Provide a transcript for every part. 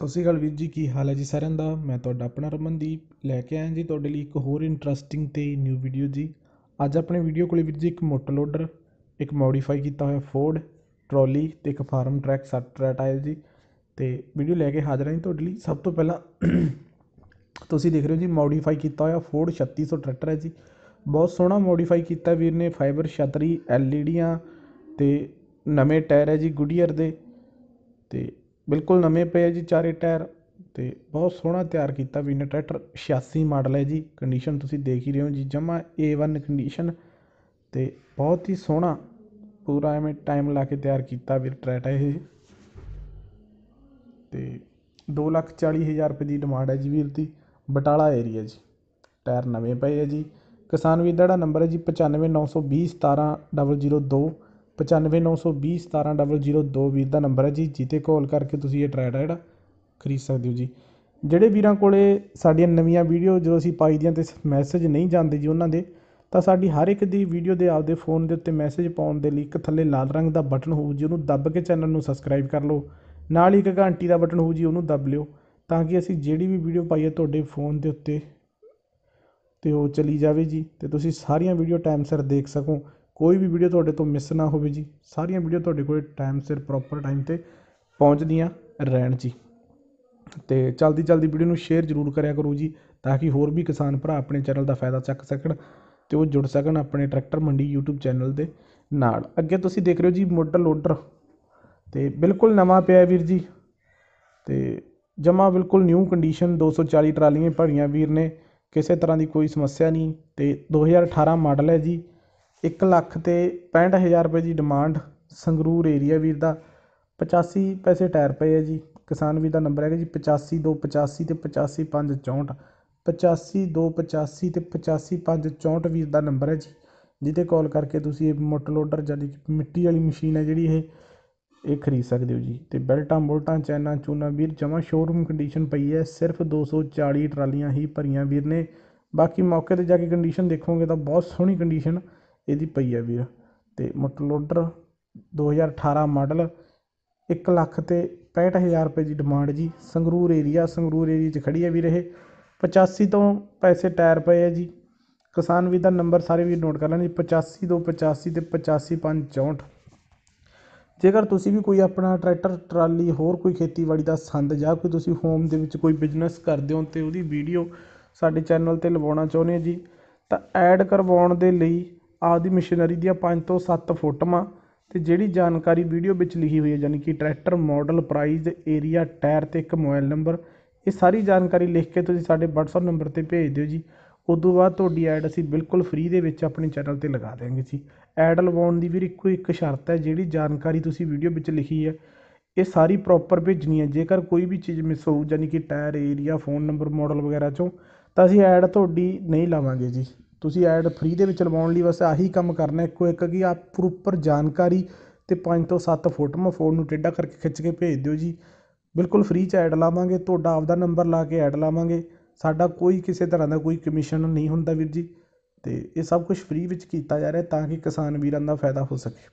ਸਤਿ ਸ਼੍ਰੀ ਅਕਾਲ ਵੀਰ ਜੀ, ਕੀ ਹਾਲ ਹੈ ਜੀ ਸਾਰਿਆਂ ਦਾ? ਮੈਂ ਤੁਹਾਡਾ ਆਪਣਾ ਰਮਨਦੀਪ ਲੈ ਕੇ ਆਇਆ ਜੀ ਤੁਹਾਡੇ ਲਈ ਇੱਕ ਹੋਰ ਇੰਟਰਸਟਿੰਗ ਤੇ ਨਿਊ ਵੀਡੀਓ ਜੀ। ਅੱਜ ਆਪਣੇ ਵੀਡੀਓ ਕੋਲੇ ਵੀਰ ਜੀ ਇੱਕ ਮੋਟਰ ਲੋਡਰ ਇੱਕ ਮੋਡੀਫਾਈ ਕੀਤਾ ਹੋਇਆ ਫੋਰਡ ਟਰੋਲੀ ਤੇ ਇੱਕ ਫਾਰਮ ਟਰੈਕ ਸੱਤ ਟਰੈਟ ਆਇਆ ਜੀ। ਤੇ ਵੀਡੀਓ ਲੈ ਕੇ ਹਾਜ਼ਰ ਹਾਂ ਜੀ ਤੁਹਾਡੇ ਲਈ। ਸਭ ਤੋਂ ਪਹਿਲਾਂ ਤੁਸੀਂ ਦੇਖ ਰਹੇ ਹੋ ਜੀ ਮੋਡੀਫਾਈ ਕੀਤਾ ਹੋਇਆ ਫੋਰਡ 3600 ਟਰੈਕਟਰ ਹੈ ਜੀ। ਬਹੁਤ ਸੋਹਣਾ ਮੋਡੀਫਾਈ ਕੀਤਾ ਵੀਰ ਨੇ ਫਾਈਬਰ ਛਤਰੀ ਐਲਈਡੀਆਂ ਤੇ ਨਵੇਂ ਟਾਇਰ ਹੈ ਜੀ ਗੁਡੀਅਰ ਦੇ। ਤੇ ਬਿਲਕੁਲ ਨਵੇਂ ਪਏ ਆ ਜੀ ਚਾਰੇ ਟਾਇਰ ਅਤੇ ਬਹੁਤ ਸੋਹਣਾ ਤਿਆਰ ਕੀਤਾ ਵੀ ਨੇ ਟਰੈਕਟਰ 86 ਮਾਡਲ ਹੈ ਜੀ ਕੰਡੀਸ਼ਨ ਤੁਸੀਂ ਦੇਖ ਹੀ ਰਹੇ ਹੋ ਜੀ ਜਮ੍ਹਾਂ ਏ ਵਨ ਕੰਡੀਸ਼ਨ ਅਤੇ ਬਹੁਤ ਹੀ ਸੋਹਣਾ, ਪੂਰਾ ਐਵੇਂ ਟਾਈਮ ਲਾ ਕੇ ਤਿਆਰ ਕੀਤਾ ਵੀਰ ਟਰੈਕਟਰ ਇਹ। ਅਤੇ ਦੋ ਲੱਖ ਚਾਲੀ ਹਜ਼ਾਰ ਰੁਪਏ ਦੀ ਡਿਮਾਂਡ ਹੈ ਜੀ ਵੀਰ ਦੀ, ਬਟਾਲਾ ਏਰੀਆ ਜੀ। ਟਾਇਰ ਨਵੇਂ ਪਏ ਹੈ ਜੀ। ਕਿਸਾਨ ਵੀਰ ਦਾ ਜਿਹੜਾ ਨੰਬਰ ਹੈ ਜੀ, ਪਚਾਨਵੇਂ ਨੌ ਸੌ ਵੀਹ ਸਤਾਰਾਂ ਡਬਲ ਜ਼ੀਰੋ ਦੋ ਪਚਾਨਵੇਂ ਨੌ ਸੌ ਵੀਹ ਸਤਾਰਾਂ ਡਬਲ ਜ਼ੀਰੋ ਦੋ ਵੀਰ ਦਾ ਨੰਬਰ ਹੈ ਜੀ। ਜਿੱਤੇ ਕਾਲ ਕਰਕੇ ਤੁਸੀਂ ਇਹ ਟਰੈਕਟਰ ਜਿਹੜਾ ਖਰੀਦ ਸਕਦੇ ਹੋ ਜੀ। ਜਿਹੜੇ ਵੀਰਾਂ ਕੋਲ ਸਾਡੀਆਂ ਨਵੀਆਂ ਵੀਡੀਓ ਜਦੋਂ ਅਸੀਂ ਪਾਈ ਦੀਆਂ ਤੇ ਮੈਸੇਜ ਨਹੀਂ ਜਾਂਦੇ ਜੀ ਉਹਨਾਂ ਦੇ, ਤਾਂ ਸਾਡੀ ਹਰ ਇੱਕ ਦੀ ਵੀਡੀਓ ਦੇ ਆਪਦੇ ਫੋਨ ਦੇ ਉੱਤੇ ਮੈਸੇਜ ਪਾਉਣ ਦੇ ਲਈ ਇੱਕ ਥੱਲੇ ਲਾਲ ਰੰਗ ਦਾ ਬਟਨ ਹੋਊ ਜੀ, ਉਹਨੂੰ ਦੱਬ ਕੇ ਚੈਨਲ ਨੂੰ ਸਬਸਕ੍ਰਾਈਬ ਕਰ ਲਓ। ਨਾਲ ਹੀ ਇੱਕ ਘੰਟੀ ਦਾ ਬਟਨ ਹੋਊ ਜੀ, ਉਹਨੂੰ ਦੱਬ ਲਿਓ, ਤਾਂ ਕਿ ਅਸੀਂ ਜਿਹੜੀ ਵੀ ਵੀਡੀਓ ਪਾਈਏ ਤੁਹਾਡੇ ਫੋਨ ਦੇ ਉੱਤੇ ਤੇ ਉਹ ਚਲੀ ਜਾਵੇ ਜੀ। ਤੇ ਤੁਸੀਂ ਸਾਰੀਆਂ ਵੀਡੀਓ ਟਾਈਮ ਸਿਰ ਦੇਖ ਸਕੋ। ਕੋਈ ਵੀ ਵੀਡੀਓ ਤੁਹਾਡੇ ਤੋਂ ਮਿਸ ਨਾ ਹੋਵੇ ਜੀ। ਸਾਰੀਆਂ ਵੀਡੀਓ ਤੁਹਾਡੇ ਕੋਲ ਟਾਈਮ ਸਿਰ ਪ੍ਰੋਪਰ ਟਾਈਮ ਤੇ ਪਹੁੰਚਦੀਆਂ ਰਹਿਣ ਜੀ। ਅਤੇ ਚਲਦੀ ਚਲਦੀ ਵੀਡੀਓ ਨੂੰ ਸ਼ੇਅਰ ਜ਼ਰੂਰ ਕਰਿਆ ਕਰੋ ਜੀ, ਤਾਂ ਕਿ ਹੋਰ ਵੀ ਕਿਸਾਨ ਭਰਾ ਆਪਣੇ ਚੈਨਲ ਦਾ ਫਾਇਦਾ ਚੱਕ ਸਕਣ ਅਤੇ ਉਹ ਜੁੜ ਸਕਣ ਆਪਣੇ ਟਰੈਕਟਰ ਮੰਡੀ YouTube ਚੈਨਲ ਦੇ ਨਾਲ। ਅੱਗੇ ਤੁਸੀਂ ਦੇਖ ਰਹੇ ਹੋ ਜੀ ਮੋਟਰ ਲੋਡਰ ਅਤੇ ਬਿਲਕੁਲ ਨਵਾਂ ਪਿਆ ਵੀਰ ਜੀ। ਅਤੇ ਜਮਾ ਬਿਲਕੁਲ ਨਿਊ ਕੰਡੀਸ਼ਨ 240 ਟਰਾਲੀਆਂ ਭਰੀਆਂ ਵੀਰ ਨੇ। ਕਿਸੇ ਤਰ੍ਹਾਂ ਦੀ ਕੋਈ ਸਮੱਸਿਆ ਨਹੀਂ। ਤੇ 2018 ਮਾਡਲ ਹੈ ਜੀ। ਇੱਕ ਲੱਖ ਅਤੇ ਪੈਂਹਠ ਹਜ਼ਾਰ ਰੁਪਏ ਦੀ ਡਿਮਾਂਡ ਸੰਗਰੂਰ ਏਰੀਆ ਵੀਰ ਦਾ। 85 ਪੈਸੇ ਟਾਇਰ ਪਏ ਹੈ ਜੀ। ਕਿਸਾਨ ਵੀਰ ਦਾ ਨੰਬਰ ਹੈਗਾ ਜੀ ਪਚਾਸੀ ਦੋ ਪਚਾਸੀ ਅਤੇ ਪਚਾਸੀ ਪੰਜ ਚੌਂਹਠ। ਪਚਾਸੀ ਦੋ ਪਚਾਸੀ ਅਤੇ ਪਚਾਸੀ ਪੰਜ ਚੌਂਹਠ ਵੀਰ ਦਾ ਨੰਬਰ ਹੈ ਜੀ ਜਿਹਤੇ ਕਾਲ ਕਰਕੇ ਤੁਸੀਂ ਇਹ ਮੋਟਰ ਲੋਡਰ ਜਾਨੀ ਕਿ ਮਿੱਟੀ ਵਾਲੀ ਮਸ਼ੀਨ ਹੈ ਜਿਹੜੀ ਇਹ ਇਹ ਖਰੀਦ ਸਕਦੇ ਹੋ ਜੀ। ਅਤੇ ਬੈਲਟਾਂ, ਬੁਲਟਾਂ, ਚੈਨਾਂ, ਚੂਨਾ ਵੀਰ ਜਮਾ ਸ਼ੋਰੂਮ ਕੰਡੀਸ਼ਨ ਪਈ ਹੈ। ਸਿਰਫ 240 ਟਰਾਲੀਆਂ ਹੀ ਭਰੀਆਂ ਵੀਰ ਨੇ। ਬਾਕੀ ਮੌਕੇ ਤੇ ਜਾ ਕੇ ਕੰਡੀਸ਼ਨ ਦੇਖੋਗੇ ਤਾਂ ਬਹੁਤ ਸੋਹਣੀ ਕੰਡੀਸ਼ਨ ਇਹਦੀ ਪਈ ਹੈ ਵੀਰ। ਤੇ ਮੋਟਰ ਲੋਡਰ 2018 ਮਾਡਲ, ਇੱਕ ਲੱਖ ਅਤੇ ਪੈਂਹਠ ਹਜ਼ਾਰ ਰੁਪਏ ਦੀ ਡਿਮਾਂਡ ਜੀ। ਸੰਗਰੂਰ ਏਰੀਆ ਸੰਗਰੂਰ ਏਰੀਏ 'ਚ ਖੜ੍ਹੀ ਹੈ ਵੀਰ ਇਹ। 85 ਤੋਂ ਪੈਸੇ ਟਾਇਰ ਪਏ ਹੈ ਜੀ। ਕਿਸਾਨ ਵੀਰ ਦਾ ਨੰਬਰ ਸਾਰੇ ਵੀਰ ਨੋਟ ਕਰ ਲੈਣ ਜੀ। ਪਚਾਸੀ ਦੋ ਪਚਾਸੀ ਅਤੇ ਪਚਾਸੀ ਪੰਜ ਚੌਂਹਠ। ਜੇਕਰ ਤੁਸੀਂ ਵੀ ਕੋਈ ਆਪਣਾ ਟਰੈਕਟਰ ਟਰਾਲੀ, ਹੋਰ ਕੋਈ ਖੇਤੀਬਾੜੀ ਦਾ ਸੰਦ ਜਾਂ ਕੋਈ ਤੁਸੀਂ ਹੋਮ ਦੇ ਵਿੱਚ ਕੋਈ ਬਿਜ਼ਨਸ ਕਰਦੇ ਹੋ ਤੇ ਉਹਦੀ ਵੀਡੀਓ ਸਾਡੇ ਚੈਨਲ ਤੇ ਲਵਾਉਣਾ ਚਾਹੁੰਦੇ ਹੋ ਜੀ, ਤਾਂ ਐਡ ਕਰਵਾਉਣ ਦੇ ਲਈ ਆਪਦੀ ਮਸ਼ੀਨਰੀ ਦੀਆਂ ਪੰਜ ਤੋਂ ਸੱਤ ਫੋਟੋਆਂ ਅਤੇ ਜਿਹੜੀ ਜਾਣਕਾਰੀ ਵੀਡੀਓ ਵਿੱਚ ਲਿਖੀ ਹੋਈ ਹੈ, ਯਾਨੀ ਕਿ tractor model price area tyre ਅਤੇ ਇੱਕ ਮੋਬਾਈਲ ਨੰਬਰ ਇਹ ਸਾਰੀ ਜਾਣਕਾਰੀ ਲਿਖ ਕੇ ਤੁਸੀਂ ਸਾਡੇ ਵਟਸਐਪ ਨੰਬਰ ਤੇ ਭੇਜ ਦਿਓ ਜੀ। ਉਦੋਂ ਬਾਅਦ ਤੁਹਾਡੀ ਐਡ ਅਸੀਂ ਬਿਲਕੁਲ ਫ੍ਰੀ ਦੇ ਵਿੱਚ ਆਪਣੇ ਚੈਨਲ ਤੇ ਲਗਾ ਦਿਆਂਗੇ ਜੀ। ਐਡ ਲਵਾਉਣ ਦੀ ਵੀਰ ਇੱਕੋ ਇੱਕ ਸ਼ਰਤ ਹੈ, ਜਿਹੜੀ ਜਾਣਕਾਰੀ ਤੁਸੀਂ ਵੀਡੀਓ ਵਿੱਚ ਲਿਖੀ ਹੈ, ਇਹ ਸਾਰੀ ਪ੍ਰੋਪਰ ਭੇਜਣੀ ਹੈ। ਜੇਕਰ ਕੋਈ ਵੀ ਚੀਜ਼ ਮਿਸ ਹੋਊ, ਯਾਨੀ ਕਿ tyre area phone number model ਵਗੈਰਾ ਚੋਂ, ਤਾਂ ਅਸੀਂ ਐਡ ਤੁਹਾਡੀ ਨਹੀਂ ਲਾਵਾਂਗੇ ਜੀ। ਤੁਸੀਂ ਐਡ ਫਰੀ ਦੇ ਵਿੱਚ ਲਵਾਉਣ ਲਈ ਬਸ ਆਹੀ ਕੰਮ ਕਰਨਾ ਇੱਕੋ ਇੱਕ ਕਿ ਆਪ ਪ੍ਰੋਪਰ ਜਾਣਕਾਰੀ ਅਤੇ ਪੰਜ ਤੋਂ ਸੱਤ ਫੋਟੋਆਂ ਫੋਨ ਨੂੰ ਟੇਢਾ ਕਰਕੇ ਖਿੱਚ ਕੇ ਭੇਜ ਦਿਓ ਜੀ। ਬਿਲਕੁਲ ਫਰੀ ਚ ਐਡ ਲਾਵਾਂਗੇ, ਤੁਹਾਡਾ ਆਪਦਾ ਨੰਬਰ ਲਾ ਕੇ ਐਡ ਲਾਵਾਂਗੇ। ਸਾਡਾ ਕੋਈ ਕਿਸੇ ਤਰ੍ਹਾਂ ਦਾ ਕੋਈ ਕਮਿਸ਼ਨ ਨਹੀਂ ਹੁੰਦਾ ਵੀਰ ਜੀ ਅਤੇ ਇਹ ਸਭ ਕੁਛ ਫਰੀ ਵਿੱਚ ਕੀਤਾ ਜਾ ਰਿਹਾ ਤਾਂ ਕਿ ਕਿਸਾਨ ਵੀਰਾਂ ਦਾ ਫਾਇਦਾ ਹੋ ਸਕੇ।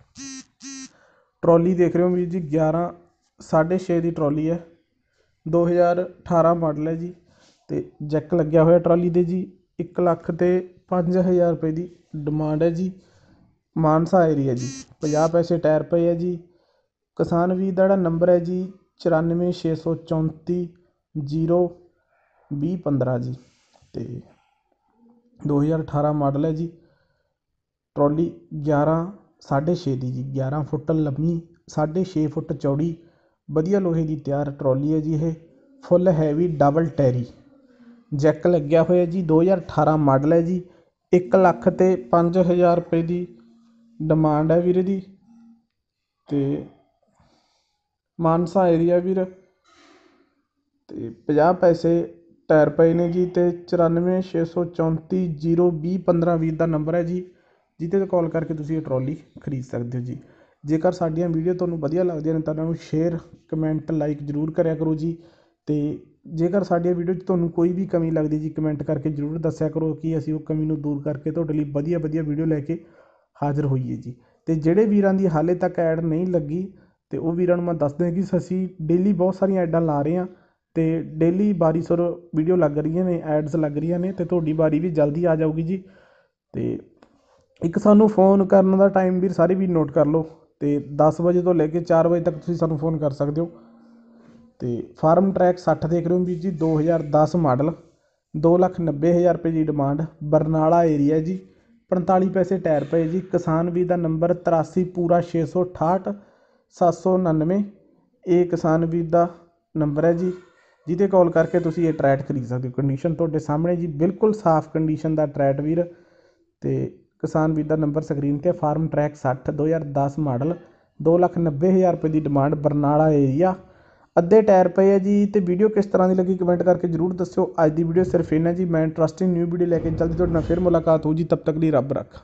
ਟਰਾਲੀ ਦੇਖ ਰਹੇ ਹੋ ਵੀਰ ਜੀ 11 6.5 ਦੀ ਟਰਾਲੀ ਹੈ। 2018 ਮਾਡਲ ਹੈ ਜੀ ਅਤੇ ਜੈਕ ਲੱਗਿਆ ਹੋਇਆ ਟਰਾਲੀ ਦੇ ਜੀ 1 ਲੱਖ ਤੇ ਪੰਜ ਹਜ਼ਾਰ ਰੁਪਏ ਦੀ ਡਿਮਾਂਡ ਹੈ ਜੀ। ਮਾਨਸਾ ਏਰੀਆ ਜੀ। 50 ਪੈਸੇ ਟਾਇਰ ਪਏ ਹੈ ਜੀ। ਕਿਸਾਨ ਵੀਰ ਦਾ ਜਿਹੜਾ ਨੰਬਰ ਹੈ ਜੀ 94634 0 ਵੀਹ ਪੰਦਰਾਂ ਜੀ। ਅਤੇ ਦੋ ਹਜ਼ਾਰ 2018 ਮਾਡਲ ਹੈ ਜੀ। ਟਰਾਲੀ 11 6.5 ਦੀ ਜੀ। 11 ਫੁੱਟ ਲੰਮੀ 6.5 ਫੁੱਟ ਚੌੜੀ, ਵਧੀਆ ਲੋਹੇ ਦੀ ਤਿਆਰ ਟਰਾਲੀ ਹੈ ਜੀ ਇਹ। Full heavy double tyre jack ਲੱਗਿਆ ਹੋਇਆ ਜੀ। 2018 ਮਾਡਲ ਹੈ ਜੀ। ਇੱਕ ਲੱਖ ਅਤੇ ਪੰਜ ਹਜ਼ਾਰ ਰੁਪਏ ਦੀ ਡਿਮਾਂਡ ਹੈ ਵੀਰੇ ਦੀ। ਅਤੇ ਮਾਨਸਾ ਏਰੀਆ ਵੀਰ ਅਤੇ ਪੰਜਾਹ ਪੈਸੇ ਟਾਇਰ ਪਏ ਨੇ ਜੀ ਅਤੇ ਚੁਰਾਨਵੇਂ ਛੇ ਸੌ ਚੌਂਤੀ ਜੀਰੋ ਵੀਹ ਪੰਦਰਾਂ ਵੀਹ ਦਾ ਨੰਬਰ ਹੈ ਜੀ। ਜਿਹਦੇ 'ਤੇ ਕਾਲ ਕਰਕੇ ਤੁਸੀਂ ਇਹ ਟਰੋਲੀ ਖਰੀਦ ਸਕਦੇ ਹੋ ਜੀ। ਜੇਕਰ ਸਾਡੀਆਂ ਵੀਡੀਓ ਤੁਹਾਨੂੰ ਵਧੀਆ ਲੱਗਦੀਆਂ ਨੇ ਤਾਂ ਉਹਨਾਂ ਨੂੰ ਸ਼ੇਅਰ ਕਮੈਂਟ ਲਾਈਕ ਜ਼ਰੂਰ ਕਰਿਆ ਕਰੋ ਜੀ। ਅਤੇ ਜੇਕਰ ਸਾਡੀਆਂ ਵੀਡੀਓ 'ਚ ਤੁਹਾਨੂੰ ਕੋਈ ਵੀ ਕਮੀ ਲੱਗਦੀ ਜੀ ਕਮੈਂਟ ਕਰਕੇ ਜ਼ਰੂਰ ਦੱਸਿਆ ਕਰੋ ਕਿ ਅਸੀਂ ਉਹ ਕਮੀ ਨੂੰ ਦੂਰ ਕਰਕੇ ਤੁਹਾਡੇ ਲਈ ਵਧੀਆ ਵਧੀਆ ਵੀਡੀਓ ਲੈ ਕੇ ਹਾਜ਼ਰ ਹੋਈਏ ਜੀ। ਤੇ ਜਿਹੜੇ ਵੀਰਾਂ ਦੀ ਹਾਲੇ ਤੱਕ ਐਡ ਨਹੀਂ ਲੱਗੀ, ਤੇ ਉਹ ਵੀਰਾਂ ਨੂੰ ਮੈਂ ਦੱਸ ਦਿਆਂ ਕਿ ਅਸੀਂ ਡੇਲੀ ਬਹੁਤ ਸਾਰੀਆਂ ਐਡਾਂ ਲਾ ਰਹੇ ਹਾਂ ਤੇ ਡੇਲੀ ਬਾਰੀ ਸੁਰ ਵੀਡੀਓ ਲੱਗ ਰਹੀਆਂ ਨੇ ਐਡਸ ਲੱਗ ਰਹੀਆਂ ਨੇ ਤੇ ਤੁਹਾਡੀ ਵਾਰੀ ਵੀ ਜਲਦੀ ਆ ਜਾਊਗੀ ਜੀ। ਤੇ ਇੱਕ ਸਾਨੂੰ ਫੋਨ ਕਰਨ ਦਾ ਟਾਈਮ ਵੀਰ ਸਾਰੇ ਵੀ ਨੋਟ ਕਰ ਲਓ ਤੇ 10 ਵਜੇ ਤੋਂ ਲੈ ਕੇ 4 ਵਜੇ ਤੱਕ ਤੁਸੀਂ ਸਾਨੂੰ ਫੋਨ ਕਰ ਸਕਦੇ ਹੋ। ਅਤੇ ਫਾਰਮ ਟਰੈਕ ਸੱਠ ਦੇਖ ਰਹੇ ਹੋ ਵੀਰ ਜੀ 2010 ਮਾਡਲ, ਦੋ ਲੱਖ ਨੱਬੇ ਹਜ਼ਾਰ ਰੁਪਏ ਦੀ ਡਿਮਾਂਡ ਬਰਨਾਲਾ ਏਰੀਆ ਜੀ 45 ਪੈਸੇ ਟਾਇਰ ਪਏ ਜੀ, ਕਿਸਾਨ ਵੀਰ ਦਾ ਨੰਬਰ 83 ਪੂਰਾ 668 799 ਇਹ ਕਿਸਾਨ ਵੀਰ ਦਾ ਨੰਬਰ ਹੈ ਜੀ, ਜਿਹਦੇ ਕਾਲ ਕਰਕੇ ਤੁਸੀਂ ਇਹ ਟਰੈਟ ਖਰੀਦ ਸਕਦੇ ਹੋ। ਕੰਡੀਸ਼ਨ ਤੁਹਾਡੇ ਸਾਹਮਣੇ ਜੀ, ਬਿਲਕੁਲ ਸਾਫ਼ ਕੰਡੀਸ਼ਨ ਦਾ ਟਰੈਟ ਵੀਰ ਤੇ ਕਿਸਾਨ ਵੀਰ ਦਾ ਨੰਬਰ ਸਕਰੀਨ ਤੇ ਫਾਰਮ ਟਰੈਕ 60 2010 ਮਾਡਲ, ਦੋ ਲੱਖ ਨੱਬੇ ਹਜ਼ਾਰ ਰੁਪਏ ਦੀ ਡਿਮਾਂਡ ਬਰਨਾਲਾ ਏਰੀਆ ਅੱਧੇ ਟਾਇਰ ਪਏ ਆ ਜੀ, ਤੇ ਵੀਡੀਓ ਕਿਸ ਤਰ੍ਹਾਂ ਦੀ ਲੱਗੀ ਕਮੈਂਟ ਕਰਕੇ ਜਰੂਰ ਦੱਸਿਓ। ਅੱਜ ਦੀ ਵੀਡੀਓ ਸਿਰਫ ਇੰਨਾ ਜੀ, ਮੈਂ ਇੰਟਰਸਟਿੰਗ ਨਿਊ ਵੀਡੀਓ ਲੈ ਕੇ ਜਲਦੀ ਤੁਹਾਡੇ ਨਾਲ ਫਿਰ ਮੁਲਾਕਾਤ ਹੋ ਜੀ, ਤਬ ਤੱਕ ਲਈ ਰੱਬ ਰੱਖ।